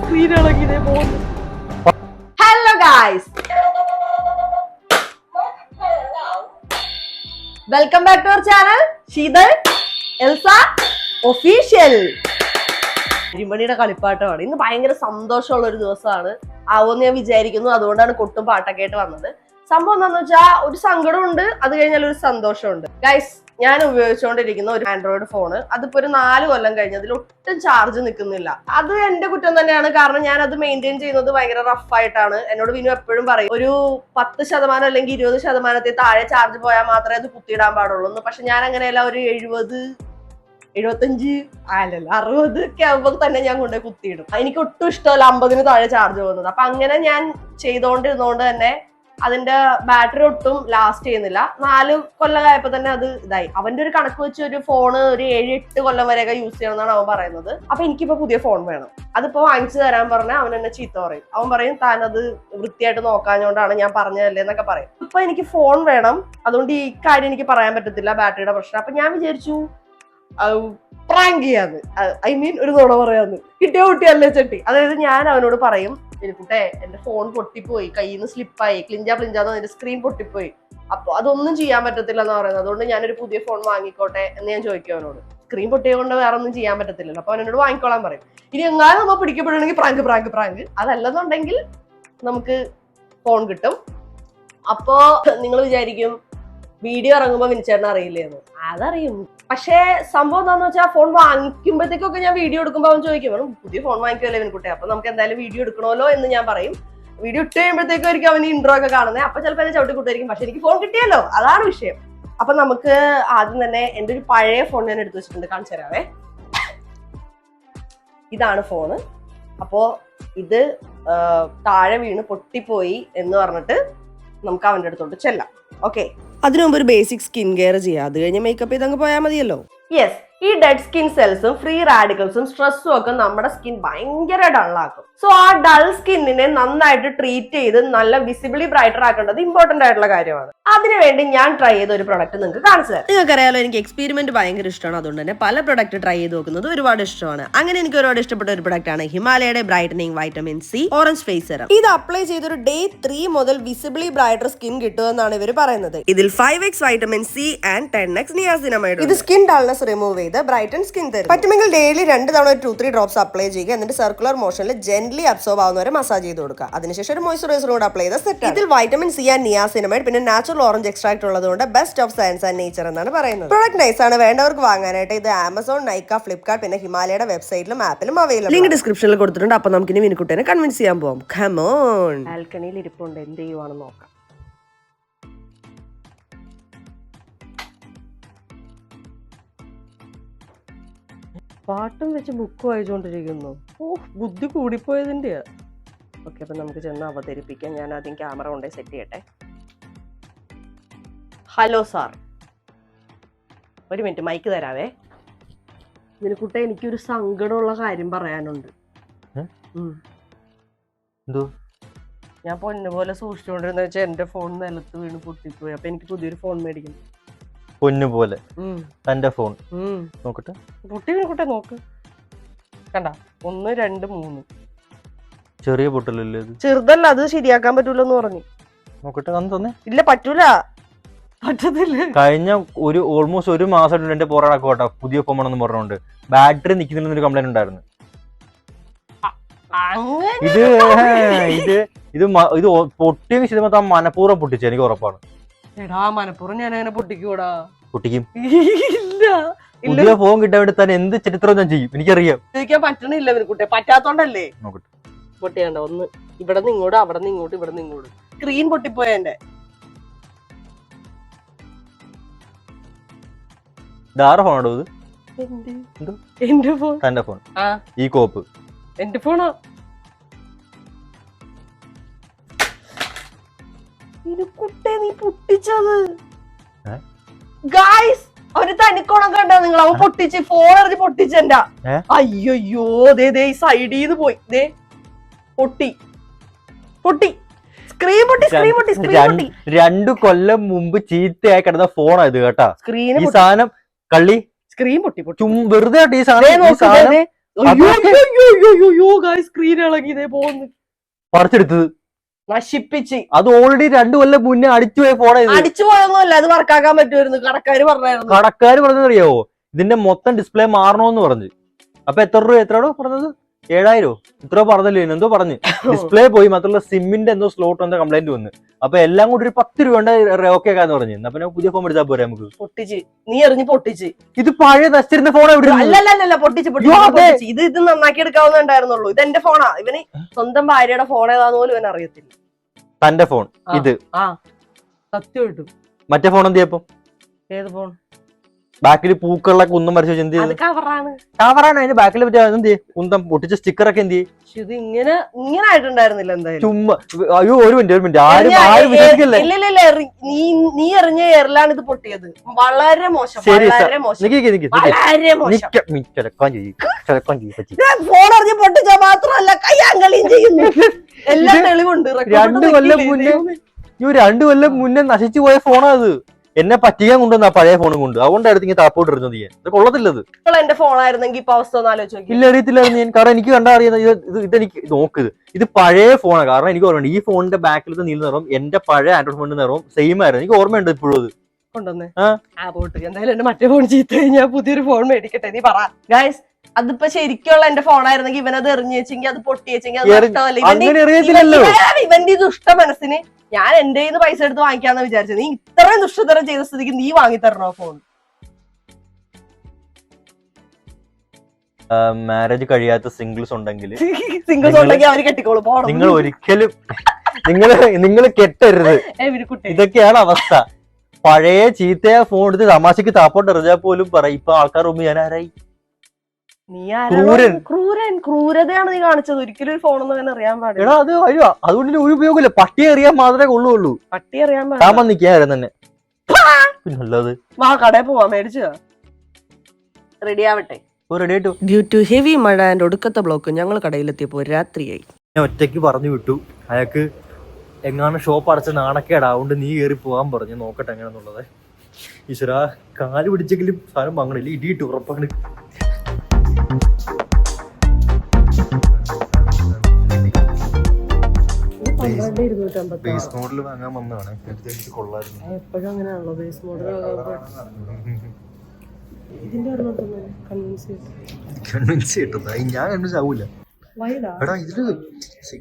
Screen ഇതേ പോകുന്നു hello guys welcome back to our channel Sheethal Elsa official രിമണിയുടെ കളിപ്പാട്ടമാണ്. ഇന്ന് ഭയങ്കര സന്തോഷമുള്ള ഒരു ദിവസമാണ്. ആവുമെന്ന് ഞാൻ വിചാരിക്കുന്നു. അതുകൊണ്ടാണ് കൊട്ടും പാട്ടൊക്കെ ആയിട്ട് വന്നത്. സംഭവം എന്താണെന്ന് വെച്ചാൽ ഒരു സങ്കടമുണ്ട്. അത് കഴിഞ്ഞാൽ ഒരു സന്തോഷമുണ്ട്. ഗൈസ് ഞാൻ ഉപയോഗിച്ചുകൊണ്ടിരിക്കുന്ന ഒരു ആൻഡ്രോയിഡ് ഫോണ് അതിപ്പോ ഒരു നാല് കൊല്ലം കഴിഞ്ഞ് അതിൽ ഒട്ടും ചാർജ് നിൽക്കുന്നില്ല അത് എന്റെ കുറ്റം തന്നെയാണ്. കാരണം ഞാൻ അത് മെയിന്റെയിൻ ചെയ്യുന്നത് ഭയങ്കര റഫ് ആയിട്ടാണ്. എന്നോട് വിനു എപ്പോഴും പറയും ഒരു പത്ത് ശതമാനം അല്ലെങ്കിൽ ഇരുപത് ശതമാനത്തിൽ താഴെ ചാർജ് പോയാൽ മാത്രമേ അത് കുത്തിയിടാൻ പാടുള്ളൂ. എന്ന്. പക്ഷെ ഞാൻ അങ്ങനെയല്ല ഒരു എഴുപത് എഴുപത്തഞ്ച് അല്ലല്ല അറുപത് ഒക്കെ ആകുമ്പോൾ തന്നെ ഞാൻ കൊണ്ടുപോയി കുത്തിയിടും. എനിക്ക് ഒട്ടും ഇഷ്ടമല്ല അമ്പതിന് താഴെ ചാർജ് പോകുന്നത്. അപ്പൊ അങ്ങനെ ഞാൻ ചെയ്തുകൊണ്ടിരുന്നോണ്ട് തന്നെ അതിന്റെ ബാറ്ററി ഒട്ടും ലാസ്റ്റ് ചെയ്യുന്നില്ല. നാല് കൊല്ലമായപ്പോ തന്നെ അത് ഇതായി. അവന്റെ ഒരു കണക്ക് വെച്ച് ഒരു ഫോണ് ഒരു ഏഴ് എട്ട് കൊല്ലം വരെയൊക്കെ യൂസ് ചെയ്യണം എന്നാണ് അവൻ പറയുന്നത്. അപ്പൊ എനിക്കിപ്പോ പുതിയ ഫോൺ വേണം. അതിപ്പോ വാങ്ങിച്ചു തരാൻ പറഞ്ഞാൽ അവൻ എന്നെ ചീത്ത പറയും. അവൻ പറയും താൻ അത് വൃത്തിയായിട്ട് നോക്കാഞ്ഞോണ്ടാണ് ഞാൻ പറഞ്ഞതല്ലേ എന്നൊക്കെ പറയും. ഇപ്പൊ എനിക്ക് ഫോൺ വേണം. അതുകൊണ്ട് ഈ കാര്യം എനിക്ക് പറയാൻ പറ്റത്തില്ല ബാറ്ററിയുടെ പ്രശ്നം. അപ്പൊ ഞാൻ വിചാരിച്ചു പ്രാങ്ക് ചെയ്യാന്ന്. ഐ മീൻ ഒരു നുണ പറയാന്ന്. കിട്ടിയ കുട്ടിയല്ലേ ചെട്ടി. അതായത് ഞാൻ അവനോട് പറയും കുട്ടെ എന്റെ ഫോൺ പൊട്ടിപ്പോയി. കയ്യിൽ നിന്ന് സ്ലിപ്പായി ക്ലിഞ്ചാ പ്ലിഞ്ചാന്ന് അതിന്റെ സ്ക്രീൻ പൊട്ടിപ്പോയി. അപ്പൊ അതൊന്നും ചെയ്യാൻ പറ്റത്തില്ല എന്ന് പറയുന്നത്. അതുകൊണ്ട് ഞാനൊരു പുതിയ ഫോൺ വാങ്ങിക്കോട്ടെ എന്ന് ഞാൻ ചോദിക്കും അവനോട്. സ്ക്രീൻ പൊട്ടിയത് കൊണ്ട് വേറെ ഒന്നും ചെയ്യാൻ പറ്റത്തില്ലല്ലോ. അപ്പൊ അവനോട് വാങ്ങിക്കോളാൻ പറയും. ഇനി എങ്ങാനും നമ്മൾ പിടിക്കപ്പെടുകയാണെങ്കിൽ പ്രാങ്ക് പ്രാങ്ക് പ്രാങ്ക് അതല്ലെന്നുണ്ടെങ്കിൽ നമുക്ക് ഫോൺ കിട്ടും. അപ്പോ നിങ്ങൾ വിചാരിക്കും വീഡിയോ ഇറങ്ങുമ്പോൾ വിനിച്ചേട്ടൻ അറിയില്ലേന്ന്. അതറിയും. പക്ഷേ സംഭവം എന്താണെന്ന് വെച്ചാൽ ഫോൺ വാങ്ങിക്കുമ്പോഴത്തേക്കൊക്കെ ഞാൻ വീഡിയോ എടുക്കുമ്പോൾ അവൻ ചോദിക്കും "എടാ, പുതിയ ഫോൺ വാങ്ങിക്കുമല്ലോ ഇവൻകുട്ടി അപ്പൊ നമുക്ക് എന്തായാലും വീഡിയോ എടുക്കണമല്ലോ എന്ന് ഞാൻ പറയും. വീഡിയോ ഇട്ട് കഴിയുമ്പോഴത്തേക്കും ആയിരിക്കും അവന് ഇൻട്രോ ഒക്കെ കാണുന്നത്. അപ്പൊ ചിലപ്പോൾ എന്നെ ചവിട്ടി കൂട്ടായിരിക്കും പക്ഷെ എനിക്ക് ഫോൺ കിട്ടിയല്ലോ. അതാണ് വിഷയം. അപ്പൊ നമുക്ക് ആദ്യം തന്നെ എന്റെ ഒരു പഴയ ഫോൺ ഞാൻ എടുത്തു വെച്ചിട്ടുണ്ട്. കാണിച്ചു തരാവേ. ഇതാണ് ഫോണ് അപ്പോ ഇത് താഴെ വീണ് പൊട്ടിപ്പോയി എന്ന് പറഞ്ഞിട്ട് നമുക്ക് അവന്റെ അടുത്തോട്ട് ചെല്ലാം. ഓക്കെ. അതിനു മുമ്പ് ഒരു ബേസിക് സ്കിൻ കെയർ ചെയ്യാം. അത് കഴിഞ്ഞ് മേക്കപ്പ് ചെയ്ത് അങ്ങ് പോയാൽ മതിയല്ലോ. യെസ് ഈ ഡെഡ് സ്കിൻ സെൽസും ഫ്രീ റാഡിക്കൽസും സ്ട്രെസ്സും ഒക്കെ നമ്മുടെ സ്കിൻ ഭയങ്കര ഡള്ളാക്കും സോ ആ ഡൾ സ്കിന്നിനെ നന്നായിട്ട് ട്രീറ്റ് ചെയ്ത് നല്ല വിസിബിളി ബ്രൈറ്റർ ആക്കേണ്ടത് ഇമ്പോർട്ടന്റ് ആയിട്ടുള്ള കാര്യമാണ്. അതിനുവേണ്ടി ഞാൻ ട്രൈ ചെയ്ത ഒരു പ്രൊഡക്റ്റ് നിങ്ങൾക്ക് കാണിച്ചു തരാം. നിങ്ങൾക്കറിയാലോ എനിക്ക് എക്സ്പെരിമെന്റ് ഭയങ്കര ഇഷ്ടമാണ്. അതുകൊണ്ട് തന്നെ പല പ്രൊഡക്റ്റ് ട്രൈ ചെയ്ത് നോക്കുന്നത് ഒരുപാട് ഇഷ്ടമാണ്. അങ്ങനെ എനിക്ക് ഒരുപാട് ഇഷ്ടപ്പെട്ട ഒരു പ്രൊഡക്റ്റ് ആണ് ഹിമാലയയുടെ brightening vitamin C orange face serum ഇത് അപ്ലൈ ചെയ്തൊരു ഡേ ത്രീ മുതൽ വിസിബിളി ബ്രൈറ്റർ സ്കിൻ കിട്ടുമെന്നാണ് ഇവർ പറയുന്നത്. ഇതിൽ five X vitamin C and ten X niacinamide ഇത് സ്കിൻ ഡൾനെസ് റിമൂവ് ചെയ്ത് ബ്രൈറ്റൻ സ്കിൻ തരും പറ്റുമെങ്കിൽ ഡെയിലി രണ്ട് തവണ ഒരു ടു ത്രീ ഡ്രോപ്സ് അപ്ലൈ ചെയ്യുക. എന്നിട്ട് സർക്കുലർ മോഷനിൽ ജെന്റ്ലി അബ്സോർബ് ആവുന്നവരെ മസാജ് ചെയ്ത് കൊടുക്കുക. അതിനുശേഷം ഒരു മോയ്സ്ചറൈസർ കൂടെ അപ്ലൈ ചെയ്ത സെറ്റ് ഇതിൽ വൈറ്റമിൻ സി ആൻഡ് നിയാസിനമൈഡ് പിന്നെ നാച്ചുറൽ ഓറഞ്ച് എക്സ്ട്രാക്ട് ഉള്ളതുകൊണ്ട് best of science and nature എന്നാണ് പറയുന്നത്. പ്രൊഡക്റ്റ് നൈസ് ആണ്. വേണ്ടവർക്ക് വാങ്ങാനായിട്ട് ഇത് ആമസോൺ നൈക്ക ഫ്ലിപ്കാർട്ട് പിന്നെ ഹിമാലയയുടെ വെബ്സൈറ്റിലും ആപ്പിലും അവൈലബിൾ ലിങ്ക് ഡിസ്ക്രിപ്ഷനിൽ കൊടുത്തിട്ടുണ്ട്. അപ്പൊ നമുക്ക് ഇനി മിനിക്കുട്ടിനെ കൺവിൻസ് ചെയ്യാൻ പോവാം. ഖമോൺ ബാൽക്കണിയിൽ ഇരിപ്പുണ്ട്. എന്ത് ചെയ്യുവാണെന്ന് നോക്കാം. പാട്ടും വെച്ച് ബുക്ക് വായിച്ചുകൊണ്ടിരിക്കുന്നു ഓ ബുദ്ധി കൂടിപ്പോയതിന്റെയാ ഓക്കെ അപ്പം നമുക്ക് ചെന്ന് അവതരിപ്പിക്കാം. ഞാൻ ആദ്യം ക്യാമറ കൊണ്ടേ സെറ്റ് ചെയ്യട്ടെ. Hello sir. ഒരു മിനിറ്റ് മൈക്ക് തരാവേ. ഇതിന് ഇതിനെക്കുട്ടെ എനിക്കൊരു സങ്കടമുള്ള കാര്യം പറയാനുണ്ട്. ഞാൻ പൊന്നു പോലെ സൂക്ഷിച്ചുകൊണ്ടിരുന്ന വെച്ചാൽ എന്റെ ഫോൺ നിലത്ത് വീണ് പൊട്ടിപ്പോയി. അപ്പം എനിക്ക് പുതിയൊരു ഫോൺ മേടിക്കണം. പൊന്നു പോലെ. തന്റെ ഫോൺ. നോക്കട്ടെ. പൊട്ടി നോക്ക്. കണ്ട ഒന്ന് രണ്ട് മൂന്ന്. ചെറിയ പൊട്ടലല്ലേ ഇത്? ചെറുതല്ല അത് ശരിയാക്കാൻ പറ്റൂലെന്ന് പറഞ്ഞു. നോക്കട്ടെ അന്ന് തന്നെ ഇല്ല പറ്റൂല. പറ്റത്തില്ല. കഴിഞ്ഞ ഒരു ഓൾമോസ്റ്റ് ഒരു മാസമായിട്ട് എന്റെ പോറാടൊക്കെ കേട്ടോ പുതിയ ഫോൺ എന്ന് പറഞ്ഞുകൊണ്ട്. ബാറ്ററി നിൽക്കുന്നില്ലെന്നൊരു കംപ്ലൈന്റ് ഉണ്ടായിരുന്നു. ഇത് ഇത് ഇത് ഇത് പൊട്ടിയ ആ മനഃപൂർവം പൊട്ടിച്ചു എനിക്ക് ഉറപ്പാണ്. എടാ മനപ്പുറം ഞാൻ അങ്ങനെ പൊട്ടിക്കൂടാ പൊട്ടിക്കും. ഇല്ല. ഇല്ല. പുതിയ ഫോൺ കിട്ടാൻ വേണ്ടി തന്നെ എന്ത് ചരിത്രം ഞാൻ ചെയ്യും? എനിക്കറിയാം. ചോദിക്കാൻ പറ്റണില്ല ഇവർക്ക് പറ്റാത്തോണ്ടല്ലേ? നോക്കട്ടെ. പൊട്ടിയണ്ട ഒന്ന്. ഇവിടെ നിന്ന് ഇങ്ങോട്ട് അവിടെ നിന്ന് ഇങ്ങോട്ട് ഇവിടെ നിന്ന് ഇങ്ങോട്ട്. സ്ക്രീൻ പൊട്ടിപ്പോയ എന്റെ ഇതാറ് ഫോൺ ഇത്? എന്റെ ഫോൺ. തന്റെ ഫോൺ. ആ. ഈ കോപ്പ്. എന്റെ ഫോണാ? പൊട്ടിച്ചത്? ഗായ്സ് അവന് തനിക്കോണം കണ്ട നിങ്ങൾ. അവൻ പൊട്ടിച്ച് ഫോൺ എറിഞ്ഞ് പൊട്ടിച്ചെന്റാ അയ്യോയ്യോ അയ്യോ ദേ ദേ ഈ സൈഡിന്ന് പോയി. ദേ പൊട്ടി. പൊട്ടി. സ്ക്രീൻ പൊട്ടി സ്ക്രീൻ പൊട്ടി സ്ക്രീൻ പൊട്ടി. രണ്ടു കൊല്ലം മുമ്പ് ചീത്തയായി കിടന്ന ഫോണാ ഇത് കേട്ടാ. സ്ക്രീൻ ഈ സാധനം കള്ളി. സ്ക്രീൻ പൊട്ടി പൊട്ടി വെറുതെ ഈ സാധനം സ്ക്രീൻ ഇളകി ഇതേ പോകുന്നു പറിച്ചെടുത്തത്. നശിപ്പിച്ച്. അത് ഓൾറെഡി രണ്ടു കൊല്ലം മുന്നേ അടിച്ചുപോയ പോയ ഫോണാ ഇത് അടിച്ചു പോയൊന്നുമല്ല അത് വർക്കാക്കാൻ പറ്റുമായിരുന്നു കടക്കാര് പറഞ്ഞായിരുന്നു. കടക്കാര് പറഞ്ഞറിയാവോ ഇതിന്റെ മൊത്തം ഡിസ്പ്ലേ മാറണോന്ന് പറഞ്ഞു. അപ്പൊ എത്ര രൂപ എത്രയാണോ പറഞ്ഞത്? ഏഴായിരോ. ഇത്ര പറഞ്ഞല്ലോ എന്തോ പറഞ്ഞു. ഡിസ്പ്ലേ പോയി മാത്രമല്ല സിമ്മിന്റെ എന്തോ സ്ലോട്ട് എന്തോ കംപ്ലൈന്റ് വന്നു. അപ്പൊ എല്ലാം കൂടി ഒരു പത്ത് രൂപ ഓക്കെ ആക്കാന്ന് പറഞ്ഞു. എന്നാ പിന്നെ പുതിയ ഫോൺ എടുത്താൽ പോരെ നമുക്ക്? പൊട്ടിച്ച്. നീ എറിഞ്ഞ് പൊട്ടിച്ച്. ഇത് പഴയ നശിച്ചിരുന്ന ഫോൺ എവിടെ പൊട്ടിച്ച് പൊട്ടിച്ച്. ഇത് ഇത് നന്നാക്കി എടുക്കാവുന്നുണ്ടായിരുന്നുള്ളൂ ഇത് എന്റെ ഫോണാ ഇവന് സ്വന്തം ഭാര്യയുടെ ഫോൺ ഏതാന്ന് പോലും ഇവൻ അറിയത്തില്ല തന്റെ ഫോൺ ഇത്. സത്യമായിട്ടും. മറ്റേ ഫോൺ എന്ത് ചെയ്യപ്പോ ഏത് ഫോൺ? ബാക്കിൽ പൂക്കളിലൊക്കെ കുന്തം വരച്ച് വെച്ച് എന്ത് ചെയ്തു? കവറാണ് കവറാണ് അതിന്റെ ബാക്കിൽ പറ്റിയ എന്ത് കുന്തം പൊട്ടിച്ച സ്റ്റിക്കറൊക്കെ എന്ത് ചെയ്യും ഇത് ഇങ്ങനെ ഇങ്ങനെ ആയിട്ടുണ്ടായിരുന്നില്ല എന്തായാലും. ചുമ്മാ അയ്യോ ഒരു മിനിറ്റ് ഒരു മിനിറ്റ്. ആരും ആരും വിശ്വസിക്കല്ലേ? നീ നീ എറിഞ്ഞ എയറിലാണ് ഇത് പൊട്ടിയത്. വളരെ മോശം വളരെ മോശം. വളരെ മോശം. ചിലക്കാൻ ചെയ്യും ചിലക്കാൻ ചെയ്യും ഫോൺ എറിഞ്ഞ് പൊട്ടിച്ച മാത്രമല്ല കയ്യാങ്കളിയും ചെയ്യുന്നു. എല്ലാം തെളിവുണ്ട്. രണ്ട് കൊല്ലം മുന്നേ ഈ രണ്ടു കൊല്ലം മുന്നേ നശിച്ചു പോയ ഫോണാ അത്. എന്നെ പറ്റിക്കാൻ കൊണ്ടുവന്ന പഴയ ഫോണും കൊണ്ട്. അതുകൊണ്ടായിരുന്നു ഇങ്ങനെ താപ്പോട്ട് ഇരുന്നത് ഞാൻ ഇത് കൊള്ളത്തില്ലത്. എന്റെ ഫോൺ ആയിരുന്നെങ്കിൽ ഇപ്പൊ അവസ്ഥ ഒന്ന് ആലോചിച്ച് ഇല്ല അറിയത്തില്ലായിരുന്നു ഞാൻ കാരണം എനിക്ക് കണ്ടാ അറിയുന്നത് ഇത് ഇത് ഇതെനിക്ക് നോക്ക്. ഇത് പഴയ ഫോണാണ് കാരണം എനിക്ക് ഓർമ്മയുണ്ട്. ഈ ഫോണിന്റെ ബാക്കിലത്തെ നീല നിറവും എന്റെ പഴയ ആൻഡ്രോയിഡ് ഫോണിന്റെ നിറവും സെയിം ആയിരുന്നു. എനിക്ക് ഓർമ്മയുണ്ട് ഇപ്പോഴും അത്. കൊണ്ടുവന്നേ. ആ. ആ പോട്ട്. എന്തായാലും എന്റെ മറ്റേ ഫോൺ ചീത്ത കഴിഞ്ഞാൽ പുതിയൊരു ഫോൺ മേടിക്കട്ടെ. നീ പറ. ഗൈസ് അതിപ്പോ ശരിക്കുള്ള എന്റെ ഫോൺ ആയിരുന്നെങ്കിൽ ഇവനത് എറിഞ്ഞു വെച്ചെങ്കിൽ അത് പൊട്ടി വെച്ചെങ്കിൽ അത് നഷ്ടമല്ല ഇവന്റെ ദുഷ്ട മനസ്സിന് ഞാൻ എന്റെ പൈസ എടുത്ത് വാങ്ങിക്കാന്ന് വിചാരിച്ചത്. നീ ഇത്രയും ദുഷ്ടതരം ചെയ്ത സ്ഥിതിക്ക് നീ വാങ്ങി തരണോ ഫോൺ മാരേജ് കഴിയാത്ത സിംഗിൾസ് ഉണ്ടെങ്കിൽ സിംഗിൾസ് ഉണ്ടെങ്കിൽ അവർ കെട്ടിക്കോളും. നിങ്ങൾ ഒരിക്കലും നിങ്ങൾ നിങ്ങൾ കെട്ടരുത്. ഇതൊക്കെയാണ് അവസ്ഥ. പഴയ ചീത്തയ ഫോൺ എടുത്ത് തമാശക്ക് താപ്പോട്ട് എറിഞ്ഞാൽ പോലും പറയും. ഇപ്പൊ ആൾക്കാർ മുമ്പ് ഞാൻ ആരായി? നീ ആരാണ് ക്രൂരൻ. ക്രൂരൻ. ക്രൂരതയാണ് നീ കാണിച്ചത്. ഒരിക്കലും ഒരു ഫോണൊന്നും അങ്ങനെ അറിയാൻ പാടില്ല. എടാ അത് അയ്യോ അതുകൊണ്ട് ഒരു ഉപയോഗമില്ല. പട്ടി എറിയാൻ മാത്രമേ കൊള്ളുള്ളൂ. പട്ടി അറിയാൻ പാടില്ല. തന്നെ പിന്നല്ലത് വാ കടയിൽ പോവാ. മേടിച്ചു? റെഡി ആവട്ടെ. റെഡി ആയിട്ടു? ഡ്യൂ ടു ഹെവി മഴ ആൻഡ് ഒടുക്കത്തെ ബ്ലോക്ക് ഞങ്ങൾ കടയിലെത്തിയപ്പോൾ രാത്രിയായി. ഞാൻ ഒറ്റയ്ക്ക് പറഞ്ഞു വിട്ടു. അയാൾക്ക് എങ്ങാണ് ഷോപ്പ് അടച്ച നാണക്കേടാ. അതുകൊണ്ട് നീ കയറി പോകാൻ പറഞ്ഞു. നോക്കട്ടെ എങ്ങനെയാന്നുള്ളത്. ഈശ്വര കാൽ പിടിച്ചെങ്കിലും സാധനം വാങ്ങണില്ല. ഇടിയിട്ട് ഉറപ്പാണ്. ബേസ് മോഡൽ വാങ്ങാൻ വന്നതാണ്. എടുത്തെനിക്ക് കൊള്ളായിരുന്നു. എപ്പോഴും അങ്ങനെയാണല്ലോ ബേസ് മോഡൽ ഇതിന്റെ കൺവിൻസ് ഞാൻ കൺവിൻസ് ആവൂല. എടാ ഇതിൽ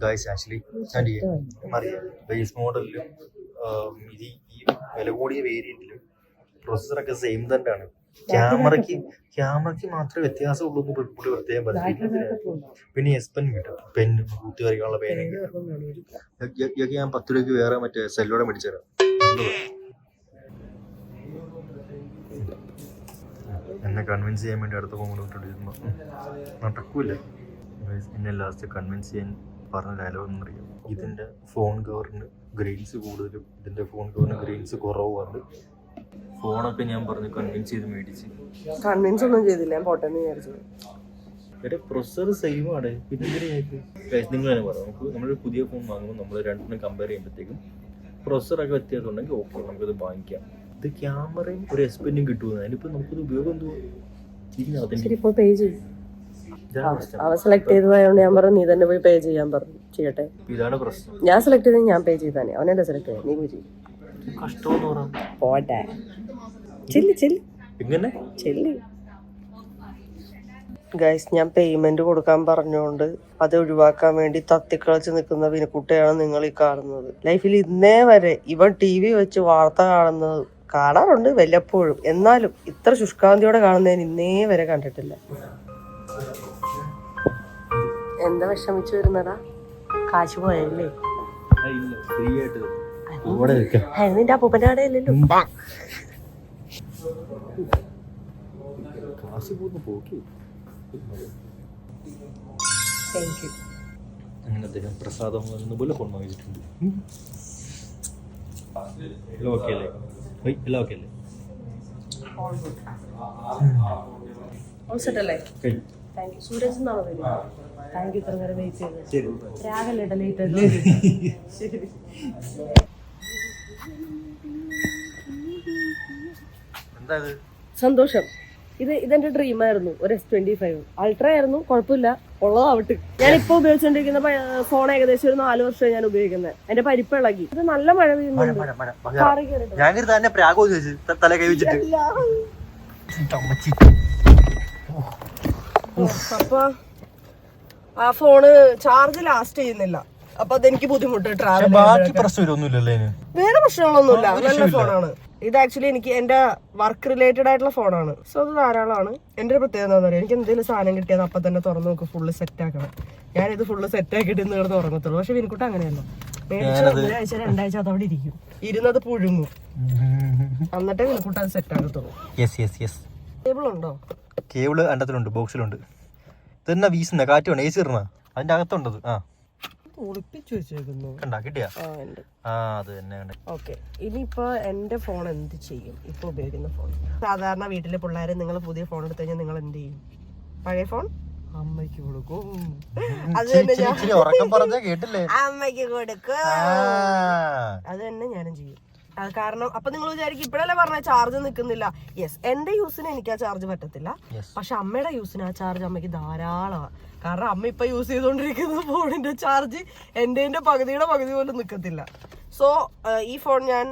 ഗായ്സ് ആക്ച്വലി അറിയാം ബേസ് മോഡലിലും ഇത് ഈ വില കൂടിയ വേരിയന്റിലും പ്രോസസ്സറൊക്കെ സെയിം തന്നെയാണ്. ക്യാമറയ്ക്ക് ക്യാമറയ്ക്ക് മാത്രമേ വ്യത്യാസമുള്ളൂ എന്ന് പുള്ളി പ്രത്യേകം പറഞ്ഞു പിന്നെ എസ് പെൻ കിട്ടും. പെന്നും കൂട്ടി വരയ്ക്കാനുള്ള പേനും കിട്ടും ഇതൊക്കെ- ഞാൻ പത്ത് രൂപയ്ക്ക് വേറെ മറ്റേ സെല്ലോടെ മേടിച്ചുതരാം എന്നെ കൺവിൻസ് ചെയ്യാൻ വേണ്ടി അടുത്ത പോകുമ്പോൾ നടക്കൂല. എന്നെ ലാസ്റ്റ് കൺവിൻസ് ചെയ്യാൻ പറഞ്ഞ ഡയലോഗ് എന്നറിയാം ഇതിന്റെ ഫോൺ കവറിന് ഗ്രെയിൻസ് കൂടുതലും ഇതിന്റെ ഫോൺ കവറിന് ഗ്രെയിൻസ് കുറവുമാണ്. ഫോണൊക്കെ ഞാൻ പറഞ്ഞ് കൺവിൻസ് ചെയ്ത് മേടിച്ച്. കൺവിൻസ് ഒന്നും ചെയ്തില്ല ഞാൻ പോട്ടെന്ന് വിചാരിച്ചത്. ഒരു പ്രൊസർ സെയിം ആണ് പിന്നെ നിങ്ങൾ തന്നെ പറയാം നമുക്ക് നമ്മളൊരു പുതിയ ഫോൺ വാങ്ങുമ്പോൾ നമ്മൾ രണ്ടിനും കമ്പയർ ചെയ്യുമ്പോഴത്തേക്കും പ്രൊസസറൊക്കെ വ്യത്യാസം ഉണ്ടെങ്കിൽ ഓക്കെ നമുക്കത് വാങ്ങിക്കാം. ഇത് ക്യാമറയും ഒരു എക്സ്പെന്റും കിട്ടുമെന്ന് അതിനിപ്പോൾ നമുക്കത് ഉപയോഗം അവ സെലക്ട് ചെയ്തതായോണ്ട് ഞാൻ പറഞ്ഞു നീ തന്നെ പോയി പേ ചെയ്യാൻ പറഞ്ഞു ചെയ്യട്ടെ. ഇതാണ് പ്രശ്നം. ഞാൻ സെലക്ട് ചെയ്തത് ഞാൻ പേ ചെയ്താനേ അവനെന്നെ സെലക്ട് ചെയ്യാം നീ പോയി ചെയ്യും. കഷ്ടമെന്ന് പറയാം പോട്ടെ. ചെല്ലി ചെല്ലി. എങ്ങനെ ചെല്ലി. ഗൈസ് ഞാൻ പേയ്മെന്റ് കൊടുക്കാൻ പറഞ്ഞുകൊണ്ട് അത് ഒഴിവാക്കാൻ വേണ്ടി തത്തിക്കളച്ച് നിൽക്കുന്ന വിനക്കുട്ടിയാണ് നിങ്ങൾ ഈ കാണുന്നത്. ലൈഫിൽ ഇന്നേ വരെ ഇവൻ ടി വി വെച്ച് വാർത്ത കാണുന്നത് കാണാറുണ്ട് വല്ലപ്പോഴും. എന്നാലും ഇത്ര ശുഷ്കാന്തിയോടെ കാണുന്നതിന് ഇന്നേ വരെ കണ്ടിട്ടില്ല. എന്താ വിഷമിച്ചു വരുന്നടാ? കാശ് പോയല്ലേ ഫ്രീ ആയിട്ട് ഇവിടെ വെക്കാം നിന്റെ പോക്കി താങ്ക് യു അങ്ങനെ അദ്ദേഹം പ്രസാദം വരുന്ന പോലെ ഫോൺ വാങ്ങിച്ചിട്ടുണ്ട്. എല്ലാം ഓക്കെ അല്ലേ? ഹൈ എല്ലാം ഓക്കെ അല്ലേ? സൂരജ് എന്നാണോ താങ്ക് യു ഇത്ര നേരം വെയിറ്റ് ചെയ്തത്. ശരി. രാഗല്ലേ ലേറ്റ് ഇത് സന്തോഷം. ഇത് ഇതെന്റെ ഡ്രീം ആയിരുന്നു ഒരു എസ് ട്വന്റി ഫൈവ്. അൾട്ര ആയിരുന്നു. കുഴപ്പമില്ല. ഉള്ളതാവട്ടെ. ഞാൻ ഇപ്പൊ ഉപയോഗിച്ചോണ്ടിരിക്കുന്ന ഫോൺ ഏകദേശം ഒരു നാല് വർഷമായി ഞാൻ ഉപയോഗിക്കുന്നത് എന്റെ പരിപ്പ് ഇളകി. ഇത് നല്ല മഴ പെയ്യുന്നുണ്ട്. അപ്പൊ ആ ഫോണ് ചാർജ് ലാസ്റ്റ് ചെയ്യുന്നില്ല. അപ്പൊ അതെനിക്ക് ബുദ്ധിമുട്ട് ട്രാവൽ ബാക്കി പ്രശ്നം ഒന്നുമില്ലല്ലോ വേറെ പ്രശ്നങ്ങളൊന്നുമില്ല. നല്ല ഫോണാണ്. ഇത് ആക്ച്വലി എനിക്ക് എന്റെ വർക്ക് റിലേറ്റഡ് ആയിട്ടുള്ള ഫോണാണ്. സോ അത് ധാരാളമാണ്. എന്റെ ഒരു പ്രത്യേകത എന്താ പറയുക എനിക്ക് എന്തെങ്കിലും സാധനം കിട്ടിയത് അപ്പൊ തന്നെ തുറന്നു നോക്ക് ഫുള്ള് സെറ്റ് ആക്കണം. ഞാൻ ഇത് ഫുള്ള് സെറ്റ് ആക്കിയിട്ട് ഇന്ന് കിടന്ന് ഉറങ്ങത്തുള്ളൂ. പക്ഷെ വിനിക്കുട്ട അങ്ങനെയല്ല. ഒരാഴ്ച രണ്ടാഴ്ച അത് അവിടെ ഇരിക്കും. ഇരുന്നത് പുഴുങ്ങും. എന്നിട്ടേ വിനിക്കുട്ട അത് സെറ്റ് ആകത്തുള്ളൂ ടേബിൾ ഉണ്ടോ? കേബിൾ അണ്ടത്തിലുണ്ട് ബോക്സിലുണ്ട് തന്നെ വീസുന്ന കാറ്റ് വേണം? ഏസി ഇടണ? അതിന്റെ അകത്തുണ്ടത്. ആ. ഒളിപ്പിച്ചു വെച്ചേക്കുന്നു ഓക്കെ. ഇനിയിപ്പോ എന്റെ ഫോൺ എന്ത് ചെയ്യും? ഇപ്പൊ ഉപയോഗിക്കുന്ന ഫോൺ. സാധാരണ വീട്ടിലെ പിള്ളേരെ നിങ്ങൾ പുതിയ ഫോൺ എടുത്തു കഴിഞ്ഞാൽ നിങ്ങൾ എന്ത് ചെയ്യും? പഴയ ഫോൺ? അമ്മയ്ക്ക് കൊടുക്കും. അത് തന്നെ ഞാൻ ഇച്ചിരി ഉറക്കം കേട്ടില്ലേ? അമ്മയ്ക്ക് കൊടുക്കും. ആ. അത് തന്നെ ഞാനും ചെയ്യും. കാരണം അപ്പൊ നിങ്ങൾ വിചാരിക്കും ഇപ്പോഴല്ലേ പറഞ്ഞ ചാർജ് നിൽക്കുന്നില്ല. യെസ് എന്റെ യൂസിന് എനിക്ക് ആ ചാർജ് പറ്റത്തില്ല. പക്ഷെ അമ്മയുടെ യൂസിന് ആ ചാർജ് അമ്മയ്ക്ക് ധാരാളമാണ്. കാരണം അമ്മ ഇപ്പൊ യൂസ് ചെയ്തുകൊണ്ടിരിക്കുന്ന ഫോണിന്റെ ചാർജ് എന്റെ പകുതിയുടെ പകുതി പോലും നിൽക്കത്തില്ല. സോ ഈ ഫോൺ ഞാൻ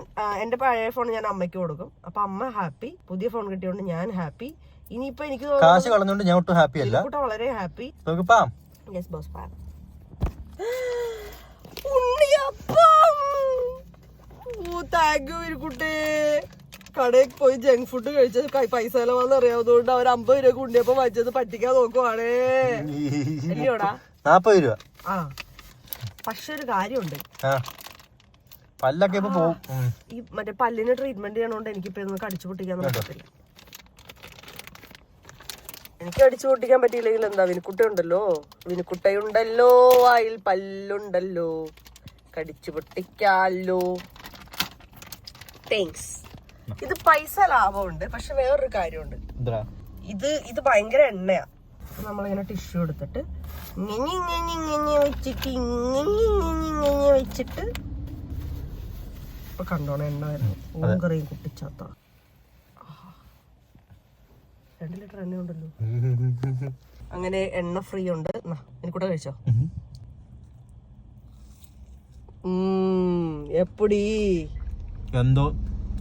എന്റെ എന്റെ പഴയ ഫോൺ ഞാൻ അമ്മയ്ക്ക് കൊടുക്കും. അപ്പൊ അമ്മ ഹാപ്പി പുതിയ ഫോൺ കിട്ടിയോണ്ട് ഞാൻ ഹാപ്പി ഇനിയിപ്പോ എനിക്ക് കാശ് കളഞ്ഞോണ്ട് ഞാൻ ഒട്ടും ഹാപ്പി അല്ല. വളരെ ഹാപ്പി യെസ് ബോസ് ഉണ്ണിയപ്പാ! താങ്ക് യു ഇരുക്കുട്ടി കടയിൽ പോയി ജങ്ക് ഫുഡ് കഴിച്ചത് പൈസ ചെലവാന്ന് അറിയാവുന്നതുകൊണ്ട് അവർ അമ്പത് രൂപ ഉണ്ണിയപ്പം വാങ്ങിച്ചത് പറ്റിക്കാൻ നോക്കുവാണേ. അല്ലയോടാ നാപ്പത് രൂപ. ആ. പക്ഷെ ഒരു കാര്യമുണ്ട്. പല്ലൊക്കെ ഇപ്പൊ പോവും. ഈ മറ്റേ പല്ലിന് ട്രീറ്റ്മെന്റ് ചെയ്യണോണ്ട് എനിക്കിപ്പോ ഇതൊന്നും കടിച്ചു പൊട്ടിക്കാൻ പറ്റത്തില്ല എനിക്ക് അടിച്ചു പൊട്ടിക്കാൻ പറ്റിയില്ലെങ്കിൽ എന്താ വിനുക്കുട്ട ഉണ്ടല്ലോ വിനുക്കുട്ടയുണ്ടല്ലോ വായിൽ പല്ലുണ്ടല്ലോ. കടിച്ചു പൊട്ടിക്കാലോ താങ്ക്സ് ഇത് പൈസ ലാഭമുണ്ട് പക്ഷെ വേറൊരു കാര്യമുണ്ട്. ഇത് ഇത് ഭയങ്കര എണ്ണയാ. നമ്മളിങ്ങനെ ടിഷ്യൂ എടുത്തിട്ട് ഇങ്ങനെ വെച്ചിട്ട് ഇങ്ങനെ വെച്ചിട്ട് ഇപ്പൊ കണ്ടോണ എണ്ണ വരുന്നു ഓങ്കറിയും കുട്ടിച്ചാത്ത. രണ്ട് ലിറ്റർ എണ്ണ ഉണ്ടല്ലോ. അങ്ങനെ എണ്ണ ഫ്രീ ഉണ്ട്. എനിക്കൂടെ കഴിച്ചോ? എപ്പടി? എന്തോ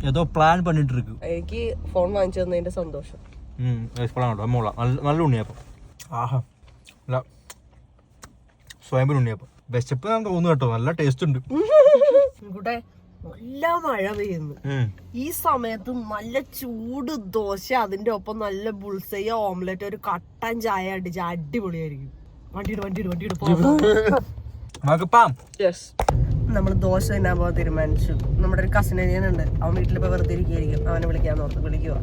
ഏതോ പ്ലാൻ പണിട്ട് ഇരിക്കും എനിക്ക് ഫോൺ വാങ്ങിച്ചു തന്നതിന്റെ സന്തോഷം. മോള. നല്ല ഉണ്ണിയപ്പം. ആഹാ. അല്ല സ്വയംപൻ ഉണ്ണിയപ്പം. വിശപ്പ് നമുക്ക് തോന്നുന്നു കേട്ടോ നല്ല ടേസ്റ്റ് ഉണ്ട്. നല്ല മഴ പെയ്യുന്നു. ഈ സമയത്ത് നല്ല ചൂട് ദോശ അതിന്റെ ഒപ്പം നല്ല ബുൾസയ ഓംലെറ്റ് ഒരു കട്ടൻ ചായ അടിച്ച അടിപൊളിയായിരിക്കും. വണ്ടിയിട്ട് വണ്ടിയിട്ട് വണ്ടിയിട്ട് പോകാം നമ്മൾ ദോശ തിന്നാൻ പോകാൻ തീരുമാനിച്ചു. നമ്മുടെ ഒരു കസിൻ അനിയനുണ്ട്. അവൻ വീട്ടിലിപ്പോ വെറുതെ ഇരിക്കുകയായിരിക്കും. അവനെ വിളിക്കാൻ ഓർത്ത് വിളിക്കുക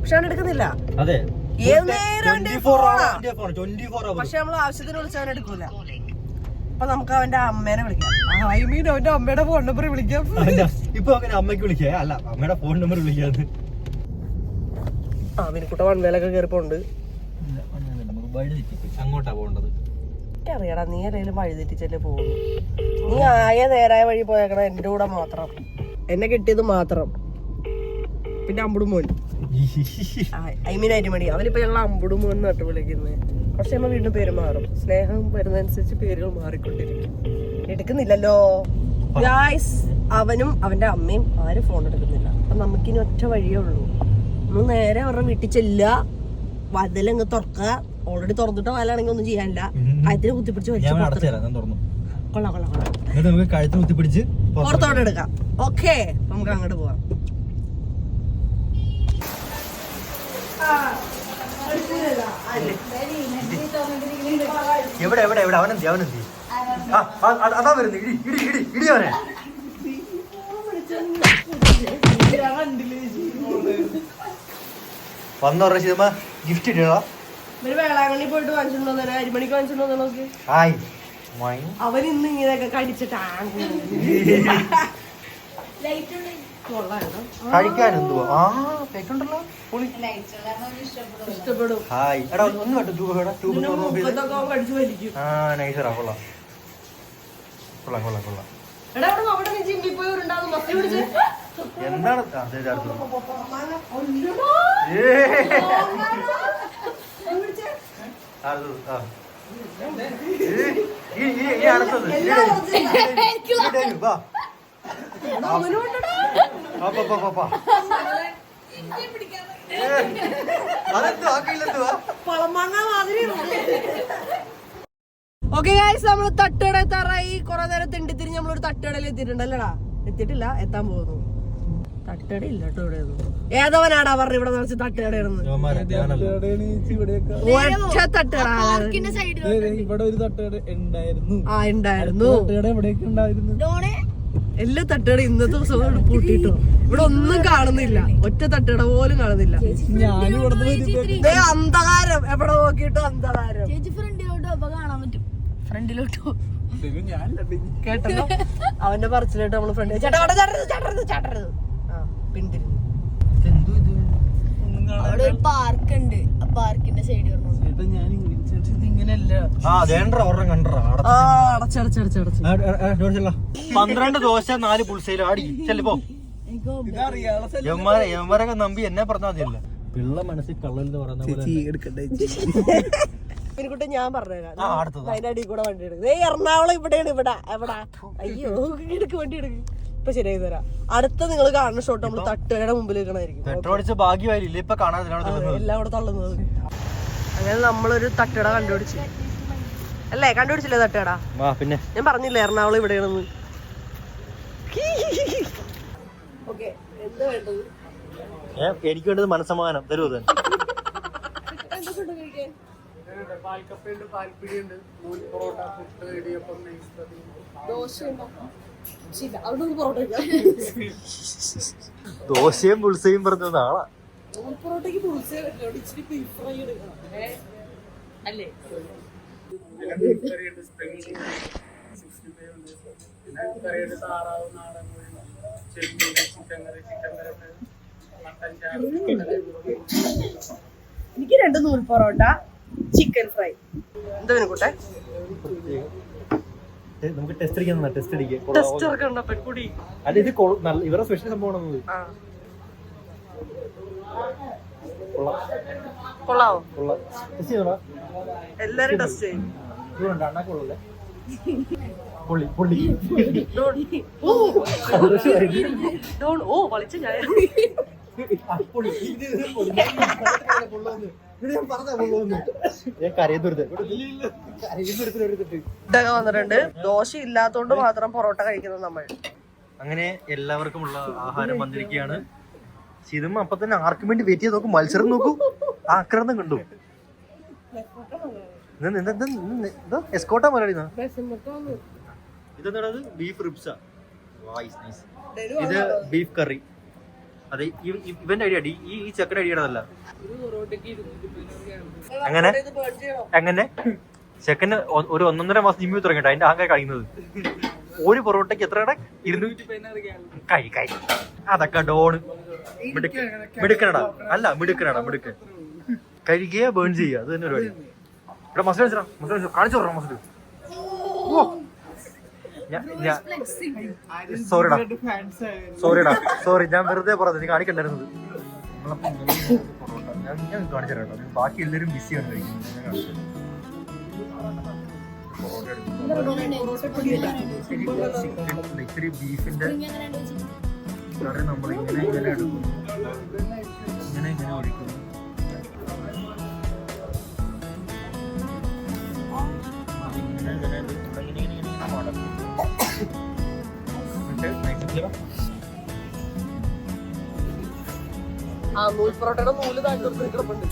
പക്ഷെ അവൻ എടുക്കുന്നില്ല. അതെ. പക്ഷെ നമ്മൾ ആവശ്യത്തിന് വിളിച്ചാൽ അവൻ എടുക്കൂല. അപ്പൊ നമുക്ക് അവന്റെ അമ്മേനെ വിളിക്കാം. ഐ മീൻ അവന്റെ അമ്മയുടെ ഫോൺ നമ്പർ വിളിക്കാം. ഇപ്പൊ അങ്ങനെ അമ്മയ്ക്ക് വിളിക്കുക. അല്ല അമ്മയുടെ ഫോൺ നമ്പർ വിളിക്കാതെ ആ വിനിക്കുട്ട വൺവേലൊക്കെ കയറിപ്പോണ്ട് അങ്ങോട്ടാ പോകേണ്ടത്. അറിയടാ നീ അല്ലെങ്കിലും വഴി തെറ്റിച്ചല്ലേ പോകുന്നു നീ ആയ നേരായ വഴി പോയേക്കണം എന്റെ കൂടെ മാത്രം. എന്നെ കിട്ടിയത് മാത്രം. പിന്നെ അമ്പുടുമോൻ. I mean അരിമണി. അവരിപ്പോ ഞങ്ങൾ അമ്പുടുമോൻ എന്നിട്ട് വിളിക്കുന്നത് പക്ഷെ നമ്മൾ വീണ്ടും പേര് മാറും. സ്നേഹം വരുന്നതനുസരിച്ച് പേരുകൾ മാറിക്കൊണ്ടിരിക്കും. എടുക്കുന്നില്ലല്ലോ. ഗായ്സ് അവനും അവന്റെ അമ്മയും ആരും ഫോൺ എടുക്കുന്നില്ല. അപ്പൊ നമുക്കിനി ഒറ്റ വഴിയേ ഉള്ളൂ. നമ്മൾ നേരെ അവരുടെ വീട്ടിൽ ചെല്ലുക. വതിലങ്ങ് തുറക്കുക. ഓൾറെഡി തുറന്നിട്ട വാലാണെങ്കിൽ ഒന്നും ചെയ്യാനില്ല. കഴുത്തിന് കുത്തിപ്പിടിച്ച് വലിച്ചു കൊള്ളാം കൊള്ളാം കൊള്ളാം. എന്നിട്ട് നമുക്ക് കഴുത്ത് കുത്തിപ്പിടിച്ച് പുറത്തോട്ട് എടുക്കാം. ഓക്കെ നമുക്ക് അങ്ങോട്ട് പോവാം. എവിടെ എവിടെ എവിടെ? അവനെന്തി അവനെന്തി. അതാ വരുന്നു. ഇടി ഇടി ഇടി ഇടി അവനെ. വന്നോ റഷീദമ്മ. ഗിഫ്റ്റ് ഇടടാ ഇവർ വേളാങ്കണ്ണി പോയിട്ട് വാങ്ങിച്ചിട്ടുണ്ടോ തന്നെ അരിമണിക്ക് വാങ്ങിച്ചിട്ടുണ്ടോ നോക്കി. Hi my. അവൻ ഇന്ന് ഇങ്ങനെയൊക്കെ കടിച്ചിട്ടാണ് കഴിക്കാൻ എന്തുവാ? ആ കേക്കുണ്ടല്ലോ. പൊളി. ഇഷ്ടപ്പെടും. ഹായ്. എടാ ഒന്ന് കേട്ടോ ട്യൂബ് ട്യൂബ് ആ നൈസറാ കൊള്ളാം. കൊള്ളാം കൊള്ളാം കൊള്ളാം. എടാ അവിടെ ഓക്കെ ഗായ്സ് നമ്മൾ തട്ടുകട എത്താറായി. കുറെ നേരം തെണ്ടി തിരിഞ്ഞ് നമ്മളൊരു തട്ടുകടയിൽ എത്തിയിട്ടുണ്ടല്ലടാ എത്തിയിട്ടില്ല എത്താൻ പോകുന്നു. കേട്ടോ ഇവിടെ ഒന്നും. ഏതവനാടാ പറഞ്ഞു ഇവിടെ നിറച്ച് തട്ടുകടയാണെന്ന്. ഒറ്റ തട്ടുകട ഇവിടെ ഒരു തട്ടുകട ഉണ്ടായിരുന്നു. ആ ഉണ്ടായിരുന്നു. തട്ടുകട എവിടെയൊക്കെ ഉണ്ടായിരുന്നു? എല്ലാ തട്ടുകട ഇന്നത്തെ ദിവസം പൂട്ടിട്ടു. ഇവിടെ ഒന്നും കാണുന്നില്ല. ഒറ്റ തട്ടുകട പോലും കാണുന്നില്ല. അന്ധകാരം. എവിടെ നോക്കിട്ടോ അന്ധകാരം. ഫ്രണ്ടിലോട്ടോ അപ്പൊ കാണാൻ പറ്റും. ഫ്രണ്ടിലോട്ടോ ഇത് ഞാൻ കണ്ടില്ല. കേട്ടല്ലോ? അവന്റെ പറച്ചിലോട്ട് നമ്മൾ ഫ്രണ്ട് ചേട്ടാ ചേട്ടരുത് ചേട്ടരുത് ചാട്ടരുത് പിന്തിരിഞ്ഞു? അവിടെ ഒരു പാർക്ക് ഉണ്ട് ആ പാർക്കിന്റെ പന്ത്രണ്ട് ദോശ നാല് പുൾസയിലും ആടി ചെല്ലിപ്പോ. യവന്മാരെ യവന്മാരൊക്കെ നമ്പി എന്നെ പറഞ്ഞാൽ മതിയല്ല. പിള്ള മനസ്സിൽ കള്ളെന്ന് പറയുന്ന പോലെ ഞാൻ പറഞ്ഞുതരാം. അതിന്റെ അടിയിൽ കൂടെ വണ്ടി എടുക്കും. എറണാകുളം ഇവിടെയാണ് ഇവിടെ എവിടാ? അയ്യോ എടുക്ക് വണ്ടി എടുക്ക്. ഇപ്പൊ ശരിയായി തരാം. അടുത്ത നിങ്ങൾ കാണുന്ന ഷോട്ട് നമ്മൾ തട്ടുകയുടെ മുമ്പിൽ വെക്കണമായിരിക്കും പെട്രോൾ അടിച്ച ഭാഗ്യമായില്ല ഇപ്പൊ കാണാൻ ഇതിനോട് തെളിഞ്ഞത് എല്ലാം കൂടെ തള്ളുന്നത്. അങ്ങനെ നമ്മളൊരു തട്ടുകട കണ്ടുപിടിച്ചു. അല്ലേ? കണ്ടുപിടിച്ചില്ലേ തട്ടുകട? പിന്നെ. ഞാൻ പറഞ്ഞില്ലേ എറണാകുളം ഇവിടെയാണെന്ന്? എനിക്ക് വേണ്ടത് മനസ്സമാനം. തരൂ തന്നെ പാൽക്കപ്പയുണ്ട് പാൽപ്പിടിയുണ്ട് നൂൽ പൊറോട്ട പുട്ട് ഇടിയപ്പം ദോശ ദോശയും പുൾസയും പറഞ്ഞത് നാളാ പൊറോട്ടയ്ക്ക് ഇച്ചിരി ബീഫ് ഫ്രൈ എടുക്കണം അല്ലേ? എനിക്ക് രണ്ട് നൂൽ പൊറോട്ട ചിക്കൻ ഫ്രൈ എന്താ വിനുകൂട്ടെ ഏ, നമുക്ക് ടെസ്റ്റ് അടിക്കാൻ ടെസ്റ്റ് പെൺകുടി അല്ല ഇത് ഇവരുടെ സ്പെഷ്യൽ സംഭവമാണെന്നത് കൊള്ളാവോ? ടെസ്റ്റ് ചെയ്തോടാ എല്ലാരും ടെസ്റ്റ് ചെയ്യും. ഇതുകൊണ്ട് അണ്ണാക്കുള്ളല്ലേ പൊള്ളി പൊള്ളി. ഓ ഓ വലിച്ച ഞാൻ ഇതൊക്കെ വന്നിട്ടുണ്ട്. ദോശ ഇല്ലാത്തോണ്ട് മാത്രം പൊറോട്ട കഴിക്കുന്നത് നമ്മൾ. അങ്ങനെ എല്ലാവർക്കും ഉള്ള ആഹാരം വന്നിരിക്കുകയാണ്. ചിതും അപ്പൊ തന്നെ ആർക്കും വേണ്ടി വെയിറ്റ് ചെയ്ത് നോക്കും. മത്സരം നോക്കൂ. ആക്രമണം കണ്ടു. എസ്കോട്ടാ മലയാളി ഇതെന്താണത് ബീഫ് റിബ്സ. ഇത് ബീഫ് കറി. അതെ ഇവ- ഇവ- ഇവന്റെ ഐഡിയ അടി. ഈ ഈ ചെക്കന്റെ ഐഡിയടല്ല അങ്ങനെ അങ്ങനെ ചെക്കന് ഒരു ഒന്നൊന്നര മാസം ജിമ്മി തുടങ്ങിയിട്ട്? അതിന്റെ ആകെ കഴിയുന്നത്. ഒരു പൊറോട്ടയ്ക്ക് എത്ര കട ഇരുന്നൂറ്റി കൈ കൈ അതൊക്കെ ഡോണ്. മിടുക്ക് മിടുക്കനടാ. അല്ല മിടുക്കനടാ മിടുക്കൻ കഴുകിയ ബേൺ ചെയ്യുക. അത് തന്നെ ഒരു വഴി. ഇവിടെ മസിൽ വെച്ചാ മസിൽ കാണിച്ചു പറഞ്ഞ മസിൽ സോറിടാ സോറിടാ സോറി ഞാൻ വെറുതെ പറഞ്ഞത് നീ കാണിക്കണ്ടായിരുന്നത്. ഞാൻ ഞാൻ കാണിച്ചു തരാം കേട്ടോ. ബാക്കി എല്ലാവരും ബിസിയാണ് ഇത്തിരി ബീഫിന്റെ കറി നമ്മൾ ഇങ്ങനെ ഇങ്ങനെ ഇങ്ങനെ ഇങ്ങനെ ഒഴിക്കുന്നു ആ നൂൽ പൊറോട്ടയുടെ നൂൽ കിടപ്പുണ്ട്.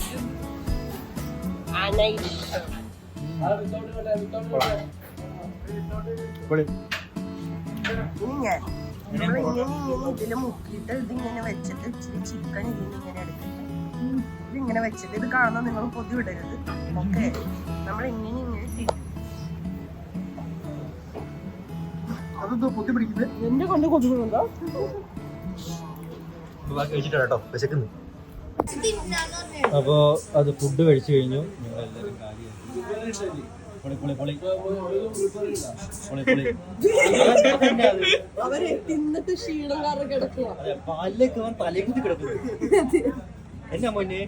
ഇങ്ങനെ. ഇങ്ങനെ മുക്കിയിട്ട് ഇതിങ്ങനെ വെച്ചിട്ട് ഇച്ചിരി ചിക്കൻ ഇതിന് ഇങ്ങനെ എടുത്തിട്ട്. ഇതിങ്ങനെ വെച്ചിട്ട് ഇത് കാണുന്ന നിങ്ങൾ പൊതി വിടരുത്. ഓക്കെ നമ്മൾ ഇങ്ങനെ അതെന്തോ പൊത്തി പിടിക്കുന്നത് എന്നെ കൊണ്ട് കൊണ്ടുപോകുന്നുണ്ടോ ബാക്കി കഴിച്ചിട്ടാ കേട്ടോ വിശക്കുന്നു. അപ്പോ അത് ഫുഡ് കഴിച്ചു കഴിഞ്ഞു. പൊളി അവർ തിന്നിട്ട് ക്ഷീണം കാരണം കിടക്കുക അതെ, പാലിലേക്ക് അവൻ കിടക്കുന്നു. എന്നാ മോനെ?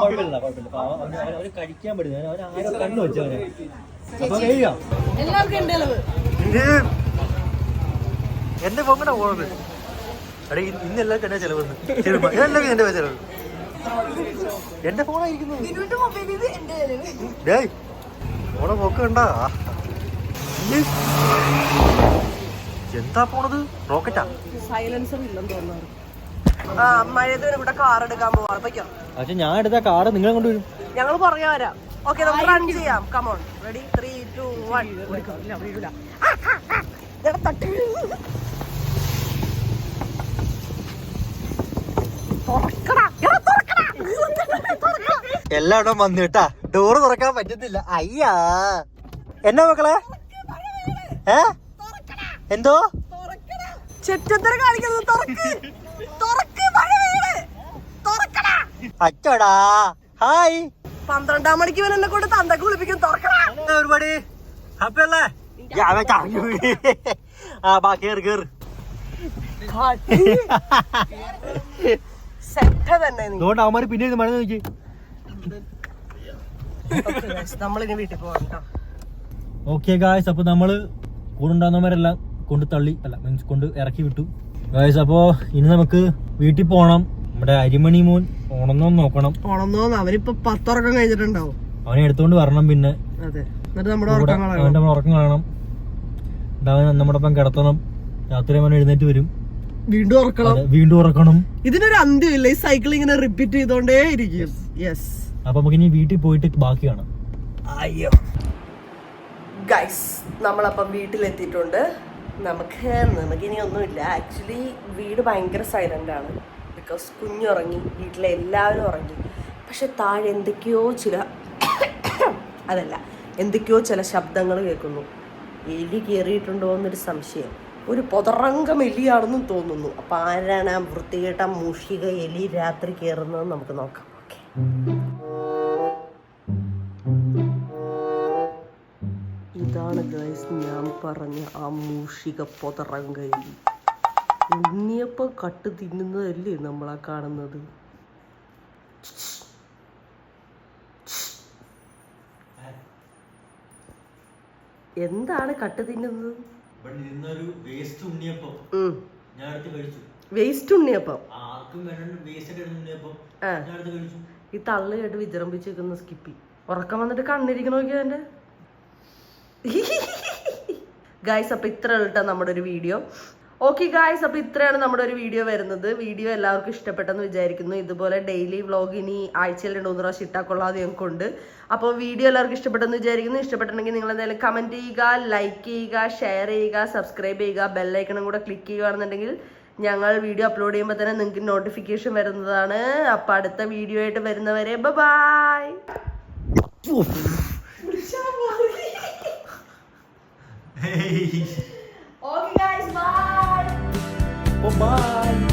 കുഴപ്പമില്ല. കുഴപ്പമില്ല അവന് കഴിക്കാൻ പറ്റുന്ന അവൻ ആരോ കണ്ണു വെച്ചവനെ എന്റെ പൊങ്ങടെ പോണത്. അടേ ഇന്ന് എല്ലാവർക്കും എന്നെ ചെലവെന്ന്? എല്ലാവർക്കും എന്റെ ചെലവ്. എന്റെ ഫോണായിരിക്കുന്നു. ഡേയ് ഫോണെ പോക്ക് കണ്ടാ എന്താ പോണത്? റോക്കറ്റാ? സൈലൻസർ ഇല്ലെന്ന് തോന്നുന്നു. പക്ഷെ ഞാൻ എടുത്ത കാറ് നിങ്ങളെ കൊണ്ടുവരും ഞങ്ങൾ പറയാ വരാം. ഓക്കെ നമുക്ക് റൺ ചെയ്യാം. Come on ready three two one തട്ടി. എല്ലായിടം വന്നു കേട്ടാ. ഡോറ് തുറക്കാൻ പറ്റുന്നില്ല അയ്യാ. എന്നാ മക്കളെ? ഏ? എന്തോ? ചെറ്റത്തര കാണിക്കുന്നത് തുറക്ക്. തുറക്ക് അച്ചോടാ. ഹായ് പന്ത്രണ്ടാം മണിക്ക് ഇവൻ എന്നെ കൊണ്ട് തന്ത കുളിപ്പിക്കും തുറക്കണം ഒരുപാടി ആ ബാ കേറ് കേറ്. സെറ്റ തന്നെ നീ. അതുകൊണ്ട് അവന്മാര് പിന്നെ മഴ നോക്കി. നമ്മളിനി വീട്ടിൽ കേട്ടോ ഓക്കെ ഗായ്സ് അപ്പൊ നമ്മൾ കൂടുണ്ടാകുന്നവരെല്ലാം കൊണ്ട് തള്ളി അല്ല മീൻസ് കൊണ്ട് ഇറക്കി വിട്ടു. ഗായ്സ് അപ്പോ ഇനി നമുക്ക് വീട്ടിൽ പോകണം നമ്മുടെ അരിമണി മോൻ ഓണന്നോ നോക്കണം. ഓണന്നോ അവരിപ്പോ പത്തുറക്കം കഴിഞ്ഞിട്ടുണ്ടാവും. അവനെ എടുത്തോണ്ട് വരണം പിന്നെ. അതെ. എന്നിട്ട് നമ്മുടെ അവന്റെ ഉറക്കം കാണണം. അവൻ നമ്മുടെ ഒപ്പം കിടത്തണം. രാത്രി അവൻ എഴുന്നേറ്റ് വരും. വീണ്ടും ഉറക്കണം. വീണ്ടും ഉറക്കണം. ഇതിനൊരു അന്ത്യമില്ല. ഈ സൈക്കിൾ ഇങ്ങനെ റിപ്പീറ്റ് ചെയ്തോണ്ടേ ഇരിക്കും. യെസ് അപ്പൊ നമുക്ക് ഇനി വീട്ടിൽ പോയിട്ട് ബാക്കി കാണാം. അയ്യോ. ഗൈസ് നമ്മളപ്പം വീട്ടിലെത്തിയിട്ടുണ്ട്. നമുക്ക് നമുക്കിനി ഒന്നുമില്ല. ആക്ച്വലി വീട് ഭയങ്കര സൈലന്റ് ആണ്. ബിക്കോസ് കുഞ്ഞുറങ്ങി വീട്ടിലെ എല്ലാവരും ഉറങ്ങി. പക്ഷെ താഴെ എന്തൊക്കെയോ ചില അതല്ല എന്തൊക്കെയോ ചില ശബ്ദങ്ങൾ കേൾക്കുന്നു. എലി കയറിയിട്ടുണ്ടോ എന്നൊരു സംശയം. ഒരു പൊതറങ്കം എലിയാണെന്നും തോന്നുന്നു. അപ്പം ആരാണ് ആ വൃത്തികെട്ട മൂഷിക എലി രാത്രി കയറുന്നത് നമുക്ക് നോക്കാം. ഓക്കെ ഇതാണ് ഗൈസ് ഞാൻ പറഞ്ഞ ആ മൂഷിക പൊതറങ്കയിൽ ഉണ്ണിയപ്പം കട്ട് തിന്നുന്നതല്ലേ നമ്മളാ കാണുന്നത്? എന്താണ് കട്ട് തിന്നുന്നത്? വേസ്റ്റ് ഉണ്ണിയപ്പം. ഈ തള്ളു കേട്ട് വിജൃംഭിച്ച് നിൽക്കുന്ന സ്കിപ്പി. ഉറക്കം വന്നിട്ട് കണ്ണിരിക്കണ നോക്കിയാ എന്റെ ഗായ്സ് അപ്പോൾ ഇത്ര കേട്ടോ നമ്മുടെ ഒരു വീഡിയോ ഓക്കെ ഗായ്സ് അപ്പോൾ ഇത്രയാണ് നമ്മുടെ ഒരു വീഡിയോ വരുന്നത്. വീഡിയോ എല്ലാവർക്കും ഇഷ്ടപ്പെട്ടെന്ന് വിചാരിക്കുന്നു. ഇതുപോലെ ഡെയിലി വ്ളോഗ് ഇനി ആഴ്ചയിൽ രണ്ട് മൂന്ന് പ്രാവശ്യം ഇട്ടാക്കൊള്ളാതെ ഞങ്ങൾക്ക് ഞങ്ങൾക്കുണ്ട്. അപ്പോൾ വീഡിയോ എല്ലാവർക്കും ഇഷ്ടപ്പെട്ടെന്ന് വിചാരിക്കുന്നു. ഇഷ്ടപ്പെട്ടിട്ടുണ്ടെങ്കിൽ നിങ്ങൾ എന്തായാലും കമന്റ് ചെയ്യുക ലൈക്ക് ചെയ്യുക ഷെയർ ചെയ്യുക സബ്സ്ക്രൈബ് ചെയ്യുക ബെല്ലൈക്കണം കൂടെ ക്ലിക്ക് ചെയ്യുകയാണെന്നുണ്ടെങ്കിൽ ഞങ്ങൾ വീഡിയോ അപ്ലോഡ് ചെയ്യുമ്പോൾ തന്നെ നിങ്ങൾക്ക് നോട്ടിഫിക്കേഷൻ വരുന്നതാണ്. അപ്പോൾ അടുത്ത വീഡിയോ ആയിട്ട് വരുന്നവരെ ബൈ Hey. Побай!